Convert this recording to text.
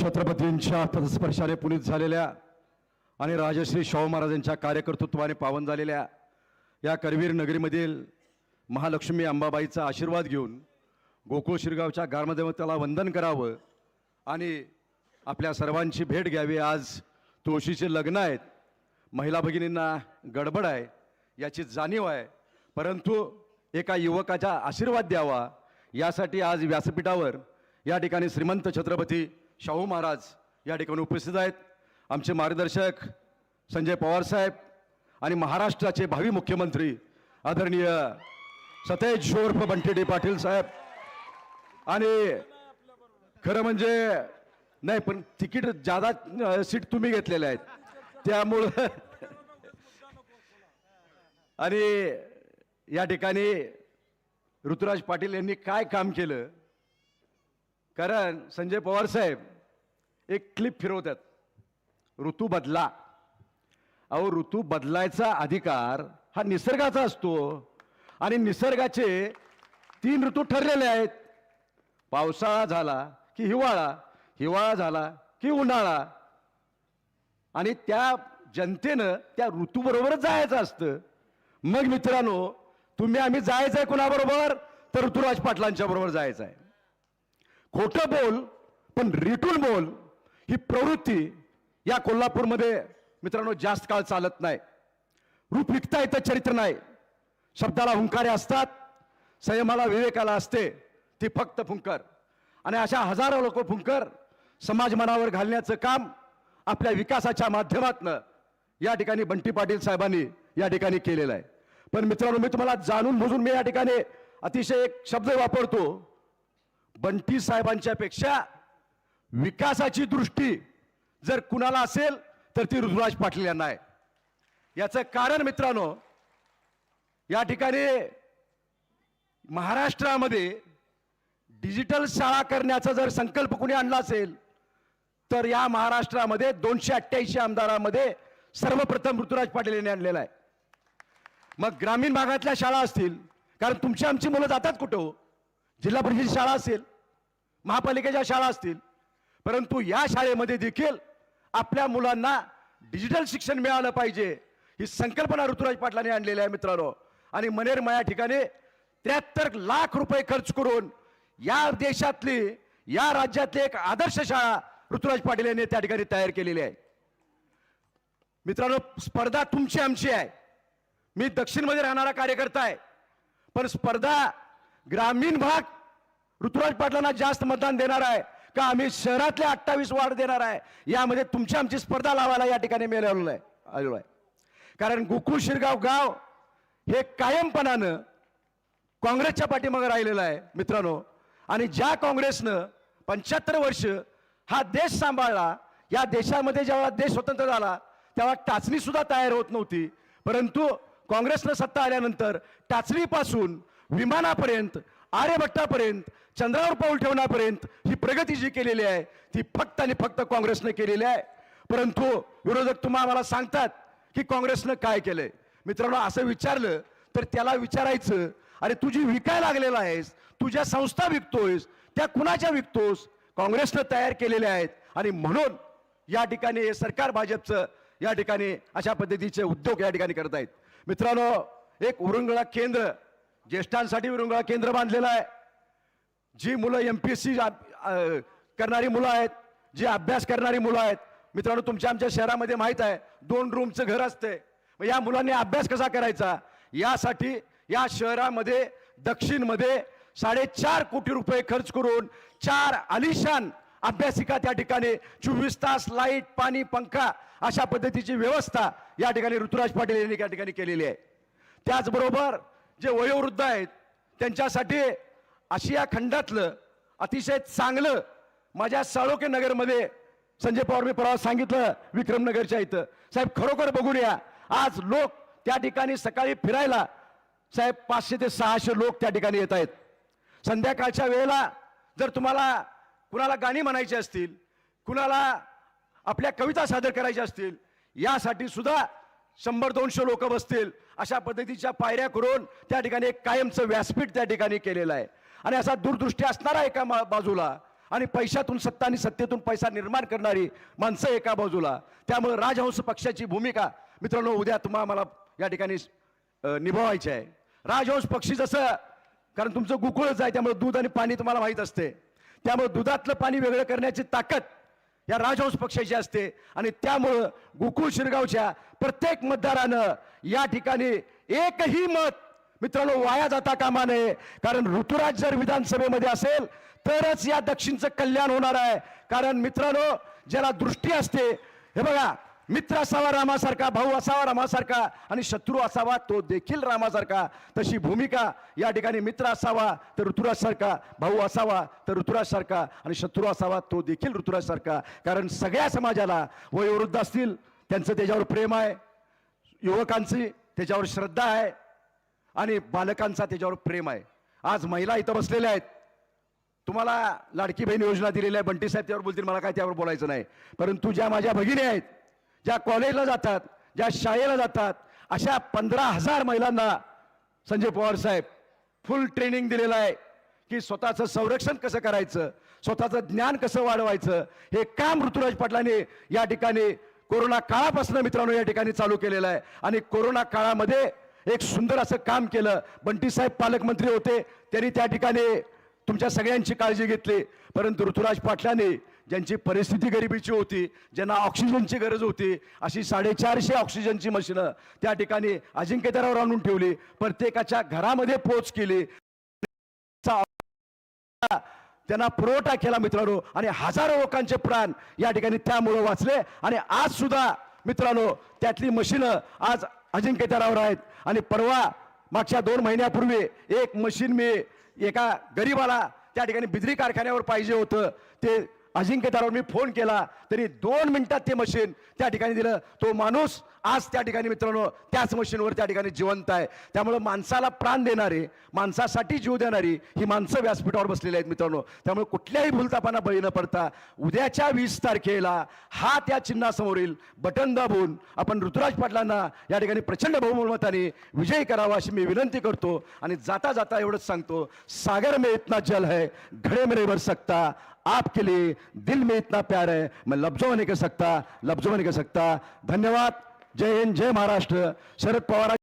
छत्रपतींच्या पदस्पर्शाने पुनीत झालेल्या आणि राजश्री शाहू महाराजांच्या कार्यकर्तृत्वाने पावन झालेल्या या करवीर नगरीमधील महालक्ष्मी अंबाबाईचा आशीर्वाद घेऊन गोकुळ शिरगावच्या गारमध्ये वंदन करावं आणि आपल्या सर्वांची भेट घ्यावी. आज तुळशीचे लग्न आहेत. महिला भगिनींना गडबड आहे. याची जाणीव आहे. परंतु एका युवकाचा आशीर्वाद द्यावा. यासाठी आज व्यासपीठावर या ठिकाणी श्रीमंत छत्रपती शाहू महाराज या ठिकाणी उपस्थित आहेत. आमचे मार्गदर्शक संजय पवार साहेब आणि महाराष्ट्राचे भावी मुख्यमंत्री आदरणीय सतेज शोर्फ बंटेडी पाटील साहेब. आणि खरं म्हणजे नाही पण तिकीट जादा सीट तुम्ही घेतलेल्या आहेत. त्यामुळं आणि या ठिकाणी ऋतुराज पाटील यांनी काय काम केलं? कारण संजय पवार साहेब एक क्लिप फिरवतात. ऋतू बदला. अहो ऋतू बदलायचा अधिकार हा निसर्गाचा असतो. आणि निसर्गाचे तीन ऋतू ठरलेले आहेत. पावसाळा झाला की हिवाळा हिवाळा झाला की उन्हाळा. आणि त्या जनतेनं त्या ऋतूबरोबरच जायचं असतं. मग मित्रांनो तुम्ही आम्ही जायचं आहे कुणाबरोबर? तर ऋतुराज पाटलांच्या बरोबर जायचं आहे खोटं बोल पण रिटून बोल. ही प्रवृत्ती या कोल्हापूरमध्ये मित्रांनो जास्त काळ चालत नाही. रूप विकता येतं चरित्र नाही. शब्दाला हुंकारे असतात संयमाला विवेकाला असते ती फक्त फुंकर. आणि अशा हजारो लोक फुंकर समाज मनावर घालण्याचं काम आपल्या विकासाच्या माध्यमातनं या ठिकाणी बंटी पाटील साहेबांनी या ठिकाणी केलेलं आहे. पण मित्रांनो मी तुम्हाला जाणून बुजून मी या ठिकाणी अतिशय एक शब्द वापरतो. बंटी साहेबांच्या पेक्षा विकासाची दृष्टी जर कुणाला असेल तर ती ऋतुराज पाटील यांना आहे. याचं कारण मित्रांनो या ठिकाणी महाराष्ट्रामध्ये डिजिटल शाळा करण्याचा जर संकल्प कुणी आणला असेल तर या महाराष्ट्रामध्ये दोनशे अठ्ठ्याऐंशी आमदारामध्ये सर्वप्रथम ऋतुराज पाटील यांनी आणलेला आहे. मग ग्रामीण भागातल्या शाळा असतील कारण तुमची आमची मुलं जातात कुठं हो? जिल्हा परिषद शाळा असेल महापालिकेच्या शाळा असतील परंतु या शाळेमध्ये देखील आपल्या मुलांना डिजिटल शिक्षण मिळालं पाहिजे ही संकल्पना ऋतुराज पाटलांनी आणलेली आहे मित्रांनो. आणि मनेरमया ठिकाणी त्र्याहत्तर लाख रुपये खर्च करून या देशातली या राज्यातली एक आदर्श शाळा ऋतुराज पाटील यांनी त्या ठिकाणी तयार केलेली आहे. मित्रांनो स्पर्धा तुमची आमची आहे. मी दक्षिणमध्ये राहणारा कार्यकर्ता आहे. पण स्पर्धा ग्रामीण भाग ऋतुराज पाटलांना जास्त मतदान देणार आहे. का आम्ही शहरातले अठ्ठावीस वार्ड देणार आहे? यामध्ये तुमची आमची स्पर्धा लावायला या ठिकाणी मी आलेलो आहे. आलेलो आहे. कारण गोकुळ शिरगाव गाव हे कायमपणानं काँग्रेसच्या पाठीमागे राहिलेलं आहे मित्रांनो. आणि ज्या काँग्रेसनं पंच्याहत्तर वर्ष हा देश सांभाळला या देशामध्ये जेव्हा देश स्वतंत्र झाला तेव्हा टाचणी सुद्धा तयार होत नव्हती. परंतु काँग्रेसनं सत्ता आल्यानंतर टाचणीपासून विमानापर्यंत आर्यभट्टापर्यंत चंद्रावर पाऊल ठेवण्यापर्यंत प्रगती जी केलेली आहे ती फक्त आणि फक्त काँग्रेसनं केलेली आहे. परंतु विरोधक तुम्हा आम्हाला सांगतात की काँग्रेसनं काय केलंय. मित्रांनो असं विचारलं तर त्याला विचारायचं अरे तुझी विकाय लागलेला आहेस तुझ्या संस्था विकतोयस त्या कुणाच्या विकतोस? काँग्रेसनं तयार केलेल्या आहेत. आणि म्हणून या ठिकाणी हे सरकार भाजपचं या ठिकाणी अशा पद्धतीचे उद्योग या ठिकाणी करत आहेत. मित्रांनो एक उरुंगळा केंद्र ज्येष्ठांसाठी उरुंगळा केंद्र बांधलेलं आहे. जी मुलं एम पी एस सी करणारी मुलं आहेत जी अभ्यास करणारी मुलं आहेत. मित्रांनो तुमच्या आमच्या शहरामध्ये माहीत आहे दोन रूमचं घर असते. मग या मुलांनी अभ्यास कसा करायचा? यासाठी या शहरामध्ये दक्षिणमध्ये साडेचार कोटी रुपये खर्च करून चार आलिशान अभ्यासिका त्या ठिकाणी चोवीस तास लाइट पाणी पंखा अशा पद्धतीची व्यवस्था या ठिकाणी ऋतुराज पाटील यांनी या ठिकाणी केलेली आहे. त्याचबरोबर जे वयोवृद्ध आहेत त्यांच्यासाठी आशिया खंडातलं अतिशय चांगलं माझ्या साळोके नगरमध्ये संजय पवार मी परवा सांगितलं विक्रमनगरच्या इथं. साहेब खरोखर बघून या. आज लोक त्या ठिकाणी सकाळी फिरायला साहेब पाचशे ते सहाशे लोक त्या ठिकाणी येत आहेत. संध्याकाळच्या वेळेला जर तुम्हाला कुणाला गाणी म्हणायची असतील कुणाला आपल्या कविता सादर करायच्या असतील यासाठी सुद्धा शंभर दोनशे लोक बसतील अशा पद्धतीच्या पायऱ्या करून त्या ठिकाणी एक कायमचं व्यासपीठ त्या ठिकाणी केलेलं आहे. आणि असा दूरदृष्टी असणारा एका मा- बाजूला आणि पैशातून सत्ता आणि सत्तेतून पैसा निर्माण करणारी माणसं एका बाजूला. त्यामुळे राजहंस पक्षाची भूमिका मित्रांनो उद्या तुम्हाला मला या ठिकाणी निभावायची आहे. राजहंस पक्षी जसं कारण तुमचं गुकुळच आहे त्यामुळे दूध आणि पाणी तुम्हाला माहीत असते. त्यामुळे दुधातलं पाणी वेगळं करण्याची ताकद या राजहंस पक्षाची असते. आणि त्यामुळं गोकुळ शिरगावच्या प्रत्येक मतदारानं या ठिकाणी एकही मत मित्रांनो वाया जाता कामा नये. कारण ऋतुराज जर विधानसभेमध्ये असेल तरच या दक्षिणचं कल्याण होणार आहे. कारण मित्रांनो ज्याला दृष्टी असते हे बघा मित्र असावा रामासारखा भाऊ असावा रामासारखा आणि शत्रू असावा तो देखील रामासारखा. तशी भूमिका या ठिकाणी मित्र असावा तर ऋतुराजसारखा भाऊ असावा तर ऋतुराजसारखा आणि शत्रू असावा तो देखील ऋतुराजसारखा. कारण सगळ्या समाजाला वयोवृद्ध असतील त्यांचं त्याच्यावर प्रेम आहे. युवकांची त्याच्यावर श्रद्धा आहे. आणि बालकांचा त्याच्यावर प्रेम आहे. आज महिला इथं बसलेल्या आहेत. तुम्हाला लाडकी बहीण योजना दिलेली आहे. बंटी साहेब त्यावर बोलतील मला काय त्यावर बोलायचं नाही. परंतु ज्या माझ्या भगिनी आहेत ज्या कॉलेजला जातात ज्या शाळेला जातात अशा पंधरा हजार महिलांना संजय पवार साहेब फुल ट्रेनिंग दिलेलं आहे की स्वतःचं संरक्षण कसं करायचं स्वतःचं ज्ञान कसं वाढवायचं हे काम ऋतुराज पाटलांनी या ठिकाणी कोरोना काळापासून मित्रांनो या ठिकाणी चालू केलेलं आहे. आणि कोरोना काळामध्ये एक सुंदर असं काम केलं. बंटी साहेब पालकमंत्री होते. त्यांनी त्या ठिकाणी तुमच्या सगळ्यांची काळजी घेतली. परंतु ऋतुराज पाटलाने ज्यांची परिस्थिती गरिबीची होती ज्यांना ऑक्सिजनची गरज होती अशी साडेचारशे ऑक्सिजनची मशीनं त्या ठिकाणी अजिंक्यदारावर आणून ठेवली. प्रत्येकाच्या घरामध्ये पोच केली. त्यांना पुरवठा केला मित्रांनो. आणि हजारो लोकांचे प्राण या ठिकाणी त्यामुळं वाचले. आणि आज सुद्धा मित्रांनो त्यातली मशीनं आज अजिंक्यतरावर आहेत आणि परवा मागच्या दोन महिन्यापूर्वी एक मशीन मी एका गरीबाला त्या ठिकाणी बिजली कारखान्यावर पाहिजे होतं. ते अजिंक्यतरावर मी फोन केला. तरी दोन मिनिटात ते मशीन त्या ठिकाणी दिलं. तो माणूस आज त्या ठिकाणी मित्रांनो त्याच मशीनवर त्या ठिकाणी जिवंत आहे. त्यामुळं माणसाला प्राण देणारे माणसासाठी जीव देणारी ही माणसं व्यासपीठावर बसलेली आहेत मित्रांनो. त्यामुळे कुठल्याही भूलतापांना बळी न पडता उद्याच्या वीस तारखेला हा त्या चिन्हासमोरील बटन दाबून आपण ऋतुराज पाटलांना या ठिकाणी प्रचंड बहुमताने विजयी करावा अशी मी विनंती करतो आणि जाता जाता एवढंच सांगतो सागर में इतना जल है घड़े में नहीं भर सकता आपके लिए दिल में इतना प्यार है मैं लफ्जों में नहीं कर सकता लफ्जों में नहीं कर सकता। धन्यवाद। जय हिंद जय महाराष्ट्र. शरद पवार